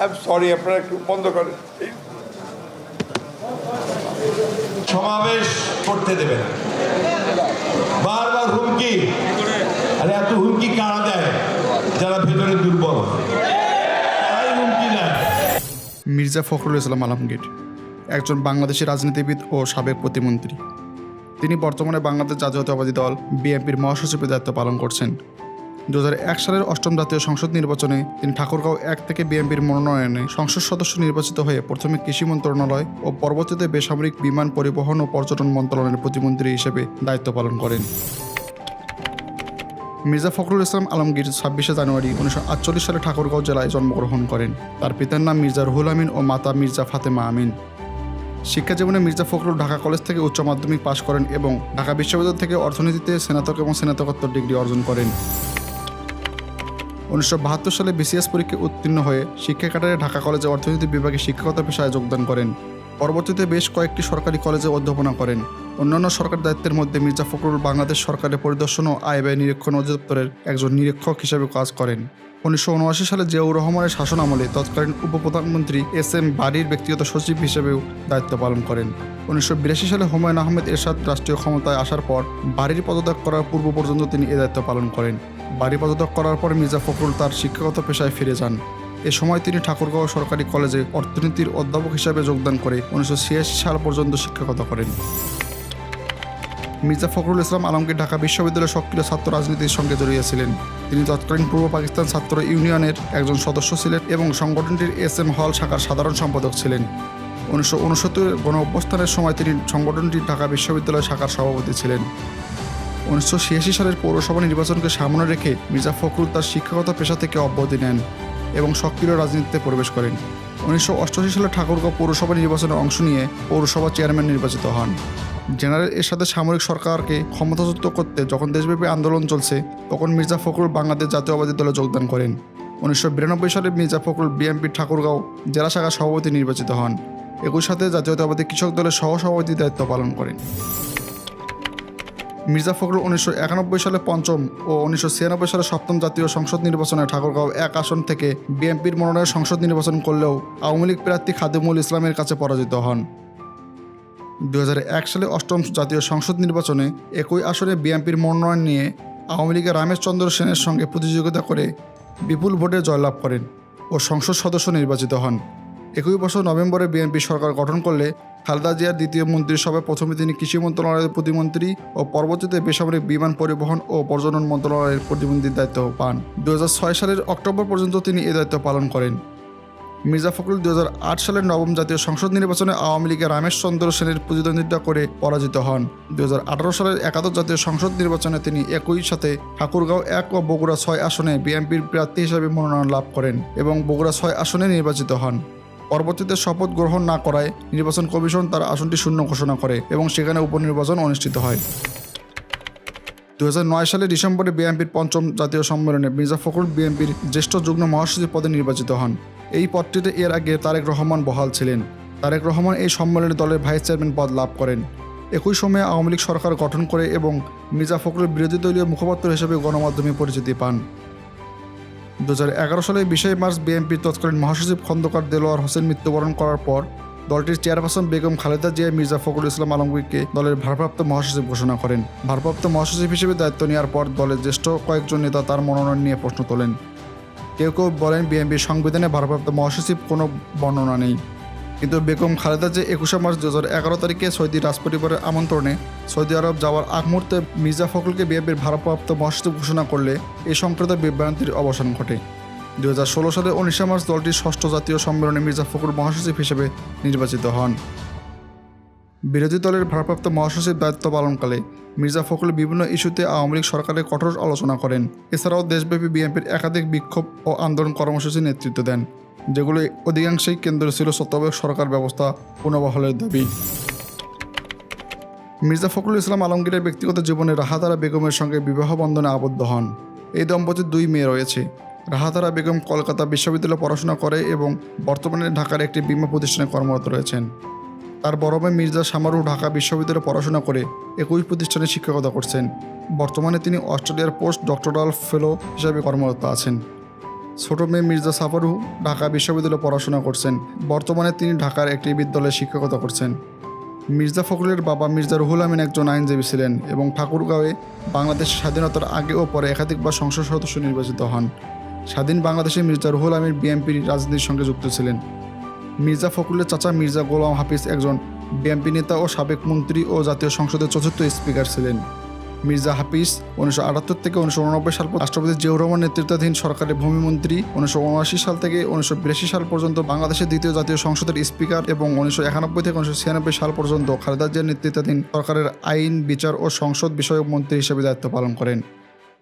I sorry আপনারা একটু বন্ধ করেন। সমাবেশ করতে দেবে না বারবার হুমকি। আরে এত হুমকি কারা দেয়? যারা ভেতরে দুর্বল। তারাই হুমকি দেয়। মির্জা ফখরুল ইসলাম আলমগীর একজন বাংলাদেশি রাজনীতিবিদ ও সাবেক প্রতিমন্ত্রী। তিনি বর্তমানে বাংলাদেশ জাতীয়তাবাদী দল বিএনপির মহাসচিবের দায়িত্ব পালন করছেন। দু সালের অষ্টম জাতীয় সংসদ নির্বাচনে তিনি ঠাকুরগাঁও এক থেকে বিএনপির মনোনয়নে সংসদ সদস্য নির্বাচিত হয়ে প্রথমে কৃষি মন্ত্রণালয় ও পরবর্তীতে বেসামরিক বিমান পরিবহন ও পর্যটন মন্ত্রণালয়ের প্রতিমন্ত্রী হিসেবে দায়িত্ব পালন করেন। মির্জা ফখরুল ইসলাম আলমগীর ছাব্বিশে জানুয়ারি উনিশশো আটচল্লিশ সালে ঠাকুরগাঁও জেলায় জন্মগ্রহণ করেন। তার পিতার নাম মির্জা রুহুল আমিন ও মাতা মির্জা ফাতেমা আমিন। শিক্ষা জীবনে মির্জা ফখরুল ঢাকা কলেজ থেকে উচ্চ মাধ্যমিক পাশ করেন এবং ঢাকা বিশ্ববিদ্যালয় থেকে অর্থনীতিতে স্নাতক এবং স্নাতকোত্তর ডিগ্রি অর্জন করেন। উনিশশো বাহাত্তর সালে বিসিএস পরীক্ষায় উত্তীর্ণ হয়ে শিক্ষা কাটারে ঢাকা কলেজে অর্থনীতি বিভাগে শিক্ষকতা পেশায় যোগদান করেন। পরবর্তীতে বেশ কয়েকটি সরকারি কলেজে অধ্যাপনা করেন। অন্যান্য সরকারি দায়িত্বের মধ্যে মির্জা ফখরুল বাংলাদেশ সরকারের পরিদর্শন ও আয় ব্যয় নিরীক্ষণ অধিদপ্তরের একজন নিরীক্ষক হিসেবে কাজ করেন। উনিশশো উনআশি সালে জিয়াউর রহমানের শাসন আমলে তৎকালীন উপপ্রধানমন্ত্রী এস এম বাড়ির ব্যক্তিগত সচিব হিসেবেও দায়িত্ব পালন করেন। উনিশশো বিরাশি সালে হুমায়ুন আহমেদ এরশাদ রাষ্ট্রীয় ক্ষমতায় আসার পর বাড়ির পদত্যাগ করার পূর্ব পর্যন্ত তিনি এ দায়িত্ব পালন করেন। বাড়ি পদত্যাগ করার পর মির্জা ফখরুল তার শিক্ষাগত পেশায় ফিরে যান। এ সময় তিনি ঠাকুরগাঁও সরকারি কলেজে অর্থনীতির অধ্যাপক হিসাবে যোগদান করে উনিশশো ছিয়াশি সাল পর্যন্ত শিক্ষকতা করেন। মির্জা ফখরুল ইসলাম আলমগীর ঢাকা বিশ্ববিদ্যালয়ের সক্রিয় ছাত্র রাজনীতির সঙ্গে জড়িয়েছিলেন। তিনি তৎকালীন পূর্ব পাকিস্তান ছাত্র ইউনিয়নের একজন সদস্য ছিলেন এবং সংগঠনটির এস এম হল শাখার সাধারণ সম্পাদক ছিলেন। উনিশশো উনসত্তর গণ অভ্যস্থানের সময় তিনি সংগঠনটির ঢাকা বিশ্ববিদ্যালয় শাখার সভাপতি ছিলেন। উনিশশো ছিয়াশি সালের পৌরসভা নির্বাচনকে সামনে রেখে মির্জা ফখরুল তার শিক্ষাগত পেশা থেকে অব্যাহতি নেন এবং সক্রিয় রাজনীতিতে প্রবেশ করেন। উনিশশো অষ্টআশি সালে ঠাকুরগাঁও পৌরসভা নির্বাচনে অংশ নিয়ে পৌরসভা চেয়ারম্যান নির্বাচিত হন। জেনারেল এর সাথে সামরিক সরকারকে ক্ষমতাচ্যুত করতে যখন দেশব্যাপী আন্দোলন চলছে, তখন মির্জা ফখরুল বাংলাদেশ জাতীয়বাদী দলে যোগদান করেন। উনিশশো বিরানব্বই সালে মির্জা ফখরুল বিএনপির ঠাকুরগাঁও জেলা শাখার সভাপতি নির্বাচিত হন। একই সাথে জাতীয়তাবাদী কৃষক দলের সহ সভাপতির দায়িত্ব পালন করেন। মির্জা ফখরুল উনিশশো একানব্বই সালে পঞ্চম ও উনিশশো ছিয়ানব্বই সালে সপ্তম জাতীয় সংসদ নির্বাচনে ঠাকুরগাঁও এক আসন থেকে বিএনপির মনোনয়ন সংসদ নির্বাচন করলেও আওয়ামী লীগ প্রার্থী খাদিমুল ইসলামের কাছে পরাজিত হন। দু হাজার এক সালে অষ্টম জাতীয় সংসদ নির্বাচনে একই আসনে বিএনপির মনোনয়ন নিয়ে আওয়ামী লীগের রামেশ চন্দ্র সেনের সঙ্গে প্রতিযোগিতা করে বিপুল ভোটে জয়লাভ করেন ও সংসদ সদস্য নির্বাচিত হন। একই বছর নভেম্বরে বিএনপি সরকার গঠন করলে খালেদা জিয়ার দ্বিতীয় মন্ত্রিসভায় প্রথমে তিনি কৃষি মন্ত্রণালয়ের প্রতিমন্ত্রী ও পরবর্তীতে বেসামরিক বিমান পরিবহন ও পর্যটন মন্ত্রণালয়ের প্রতিমন্ত্রীর দায়িত্ব পান। দু হাজার ছয় সালের অক্টোবর পর্যন্ত তিনি এ দায়িত্ব পালন করেন। মির্জা ফখরুল দু হাজার আট সালের নবম জাতীয় সংসদ নির্বাচনে আওয়ামী লীগের রামেশ চন্দ্র সেনের প্রতিদ্বন্দ্বিতা করে পরাজিত হন। দু হাজার আঠারো সালের একাদশ জাতীয় সংসদ নির্বাচনে তিনি একই সাথে ঠাকুরগাঁও এক ও বগুড়া ছয় আসনে বিএনপির প্রার্থী হিসেবে মনোনয়ন লাভ করেন এবং বগুড়া ছয় আসনে নির্বাচিত হন। পরবর্তীতে শপথ গ্রহণ না করায় নির্বাচন কমিশন তার আসনটি শূন্য ঘোষণা করে এবং সেখানে উপনির্বাচন অনুষ্ঠিত হয়। দু হাজার নয় সালে ডিসেম্বরে বিএনপির পঞ্চম জাতীয় সম্মেলনে মির্জা ফখরুল বিএনপির জ্যেষ্ঠ যুগ্ম মহাসচিব পদে নির্বাচিত হন। এই পদটিতে এর আগে তারেক রহমান বহাল ছিলেন। তারেক রহমান এই সম্মেলনে দলের ভাইস চেয়ারম্যান পদ লাভ করেন। একই সময়ে আওয়ামী লীগ সরকার গঠন করে এবং মির্জা ফখরুল বিরোধী দলীয় মুখপাত্র হিসেবে গণমাধ্যমে পরিচিতি পান। দু সালে বিশে মার্চ বিএনপির তৎকালীন মহাসচিব খন্দকার দেলোয়ার হোসেন মৃত্যুবরণ করার পর দলটির চেয়ারপারসন বেগম খালেদা জিয়া মির্জা ফখরুল ইসলাম আলমগীরকে দলের ভারপ্রাপ্ত মহাসচিব ঘোষণা করেন। ভারপ্রাপ্ত মহাসচিব হিসেবে দায়িত্ব নেওয়ার পর দলের জ্যেষ্ঠ কয়েকজন নেতা তার মনোনয়ন নিয়ে প্রশ্ন তোলেন। কেউ কেউ বলেন বিএনপির সংবিধানে ভারপ্রাপ্ত মহাসচিব কোনো বর্ণনা নেই। কিন্তু বেগম খালেদা যে একুশে মার্চ দু হাজার এগারো তারিখে সৌদি রাজপরিবারের আমন্ত্রণে সৌদি আরব যাওয়ার আগ মুহূর্তে মির্জা ফখরুলকে বিএনপির ভারপ্রাপ্ত মহাসচিব ঘোষণা করলে এই সংক্রান্ত বিভ্রান্তির অবসান ঘটে। দু হাজার ষোলো সালে উনিশে মার্চ দলটির ষষ্ঠ জাতীয় সম্মেলনে মির্জা ফখরুল মহাসচিব হিসেবে নির্বাচিত হন। বিরোধী দলের ভারপ্রাপ্ত মহাসচিব দায়িত্ব পালনকালে মির্জা ফখরুল বিভিন্ন ইস্যুতে আওয়ামী লীগ সরকারের কঠোর আলোচনা করেন। এছাড়াও দেশব্যাপী বিএনপির একাধিক বিক্ষোভ ও আন্দোলন কর্মসূচি নেতৃত্ব দেন। যেগুলো অধিকাংশই কেন্দ্র ছিল তত্ত্বাবধায়ক সরকার ব্যবস্থা পুনর্বহালের দাবি। মির্জা ফখরুল ইসলাম আলমগীরের ব্যক্তিগত জীবনে রাহাতারা বেগমের সঙ্গে বিবাহ বন্ধনে আবদ্ধ হন। এই দম্পতির দুই মেয়ে রয়েছে। রাহাতারা বেগম কলকাতা বিশ্ববিদ্যালয়ে পড়াশোনা করে এবং বর্তমানে ঢাকার একটি বিমা প্রতিষ্ঠানে কর্মরত রয়েছেন। তার বড় মেয়ে মির্জা সামারু ঢাকা বিশ্ববিদ্যালয়ে পড়াশোনা করে একই প্রতিষ্ঠানে শিক্ষকতা করছেন। বর্তমানে তিনি অস্ট্রেলিয়ার পোস্ট ডক্টরাল ফেলো হিসাবে কর্মরত আছেন। ছোট মেয়ে মির্জা সাফারু ঢাকা বিশ্ববিদ্যালয়ে পড়াশোনা করছেন। বর্তমানে তিনি ঢাকার একটি বিদ্যালয়ে শিক্ষকতা করছেন। মির্জা ফখরুলের বাবা মির্জা রুহুল আমিন একজন আইনজীবী ছিলেন এবং ঠাকুরগাঁওয়ে বাংলাদেশের স্বাধীনতার আগে ও পরে একাধিকবার সংসদ সদস্য নির্বাচিত হন। স্বাধীন বাংলাদেশে মির্জা রুহুল আমিন বিএনপির রাজনীতির সঙ্গে যুক্ত ছিলেন। মির্জা ফখরুলের চাচা মির্জা গোলাম হাফিজ একজন বিএনপি নেতা ও সাবেক মন্ত্রী ও জাতীয় সংসদের চতুর্থ স্পিকার ছিলেন। মির্জা হাফিজ উনিশশো আটাত্তর থেকে উনিশশো উননব্বই সাল রাষ্ট্রপতি জিয়াউর রহমান নেতৃত্বাধীন সরকারের ভূমিমন্ত্রী, উনিশশো উনআশি সাল থেকে উনিশশো বিরাশি সাল পর্যন্ত বাংলাদেশের দ্বিতীয় জাতীয় সংসদের স্পিকার এবং উনিশশো একানব্বই থেকে উনিশশো ছিয়ানব্বই সাল পর্যন্ত খালেদা জিয়ার নেতৃত্বাধীন সরকারের আইন, বিচার ও সংসদ বিষয়ক মন্ত্রী হিসেবে দায়িত্ব পালন করেন।